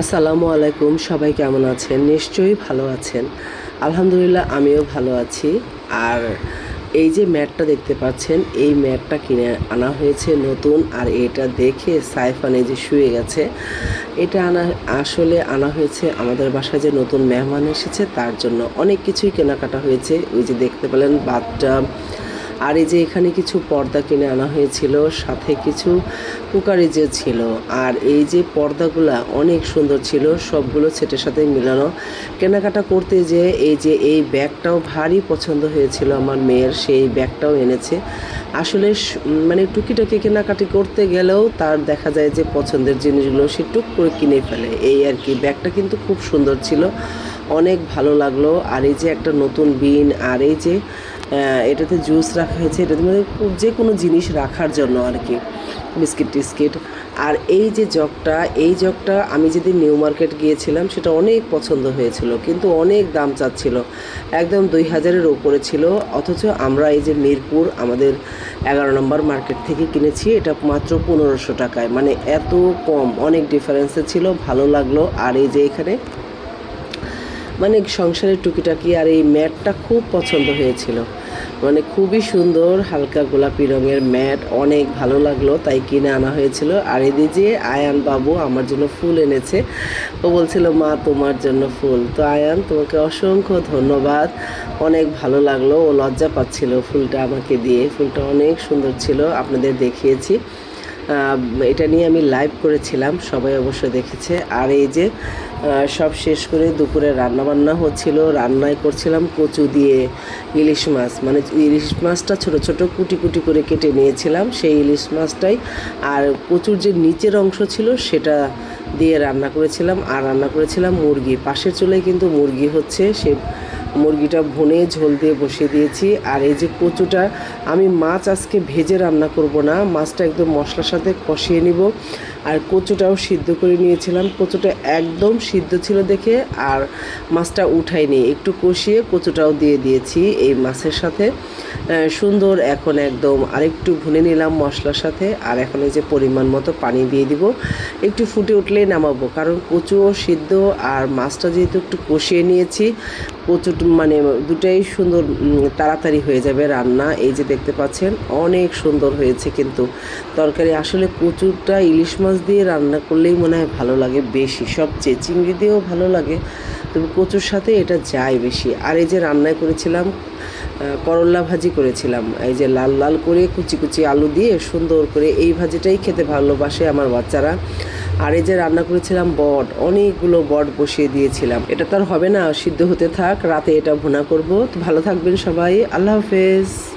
আসসালামু আলাইকুম, সবাই কেমন আছেন? নিশ্চয়ই ভালো আছেন। আলহামদুলিল্লাহ, আমিও ভালো আছি। আর এই যে ম্যাটটা দেখতে পাচ্ছেন, এই ম্যাটটা কিনে আনা হয়েছে নতুন, আর এটা দেখে সাইফানে যে শুয়ে গেছে। এটা আনা, আসলে আনা হয়েছে আমাদের বাসায় যে নতুন মেহমান এসেছে, তার জন্য অনেক কিছুই কেনাকাটা হয়েছে। ওই যে দেখতে পেলেন বাথটা আর এই যে এখানে কিছু পর্দা কিনে আনা হয়েছিল, সাথে কিছু কুকারিজও ছিল। আর এই যে পর্দাগুলা অনেক সুন্দর ছিল, সবগুলো সেটের সাথে মিলানো। কেনাকাটা করতে যে এই যে এই ব্যাগটাও ভারী পছন্দ হয়েছিল আমার মেয়ের, সেই ব্যাগটাও এনেছে। আসলে মানে টুকিটাকি কেনাকাটি করতে গেলেও তার দেখা যায় যে পছন্দের জিনিসগুলো সে টুক করে কিনে ফেলে। এই আর কি, ব্যাগটা কিন্তু খুব সুন্দর ছিল, অনেক ভালো লাগল। আর এই যে একটা নতুন বিন, আর এই যে এটাতে জুস রাখা হয়েছে, এটাতে মানে যে কোনো জিনিস রাখার জন্য আর কি, বিস্কিট টিস্কিট। আর এই যে জগটা, এই জগটা আমি যেদিন নিউ মার্কেট গিয়েছিলাম, সেটা অনেক পছন্দ হয়েছিল, কিন্তু অনেক দাম চাচ্ছিল। একদম দুই হাজারের ওপরে ছিল, অথচ আমরা এই যে মিরপুর, আমাদের এগারো নম্বর মার্কেট থেকে কিনেছি, এটা মাত্র পনেরোশো টাকায় মানে এত কম, অনেক ডিফারেন্সে ছিল, ভালো লাগল। আর এই যে এখানে মানে সংসারের টুকিটাকি আর এই ম্যাটটা খুব পছন্দ হয়েছিল। মানে খুবই সুন্দর, হালকা গোলাপি রঙের ম্যাট, অনেক ভালো লাগল, তাই কিনে আনা হয়েছিল। আর এদি যে আয়ান বাবু আমার জন্য ফুল এনেছে। ও বলছিল, মা, তোমার জন্য ফুল। তো আয়ান, তোমাকে অসংখ্য ধন্যবাদ। অনেক ভালো লাগল, ও লজ্জা পাচ্ছিল ফুলটা আমাকে দিয়ে। ফুলটা অনেক সুন্দর ছিল, আপনাদের দেখিয়েছি। এটা নিয়ে আমি লাইভ করেছিলাম, সবাই অবশ্য দেখেছে। আর এই যে সব শেষ করে দুপুরে রান্না বান্না হচ্ছিল রান্নায় করছিলাম কচু দিয়ে ইলিশ মাছ। মানে ইলিশ মাছটা ছোট ছোট কুটি কুটি করে কেটে নিয়েছিলাম, সেই ইলিশ মাছটাই। আর কচুর যে নিচের অংশ ছিল, সেটা দিয়ে রান্না করেছিলাম। আর রান্না করেছিলাম মুরগি। পাশের চুলায় কিন্তু মুরগি হচ্ছে, সে মুরগিটা ভুনে ঝোল দিয়ে বসিয়ে দিয়েছি। আর এই যে কচুটা, আমি মাছ আজকে ভেজে রান্না করব না। মাছটা একদম মশলার সাথে কষিয়ে নিব। আর কচুটাও সিদ্ধ করে নিয়েছিলাম। কচুটা একদম সিদ্ধ ছিল দেখে আর মাছটা উঠাইনি একটু কষিয়ে কচুটাও দিয়ে দিয়েছি এই মাছের সাথে। সুন্দর এখন একদম আরেকটু ভুনে নিলাম মশলার সাথে। আর এখন এই যে পরিমাণ মতো পানি দিয়ে দিব। একটু ফুটে উঠলেই নামাবো। কারণ কচুও সিদ্ধ আর মাছটা যেহেতু একটু কষিয়ে নিয়েছি কচু মানে দুটাই সুন্দর তাড়াতাড়ি হয়ে যাবে রান্না। এই যে দেখতে পাচ্ছেন, অনেক সুন্দর হয়েছে কিন্তু। তরকারি আসলে কচুটা ইলিশ মাছ দিয়ে রান্না করলেই মনে হয় ভালো লাগে বেশি। সবচেয়ে চিংড়ি দিয়েও ভালো লাগে, তবে কচুর সাথে এটা যায় বেশি। আর এই যে রান্নায় করেছিলাম করল্লা ভাজি করেছিলাম। এই যে লাল লাল করে কুচি কুচি আলু দিয়ে সুন্দর করে এই ভাজিটাই খেতে ভালোবাসে আমার বাচ্চারা। আর এই যে রান্না করেছিলাম বট, অনেকগুলো বট বসিয়ে দিয়েছিলাম। এটা তো আর হবে না, সিদ্ধ হতে থাক, রাতে এটা ভুনা করব। তো ভালো থাকবেন সবাই, আল্লাহ হাফেজ।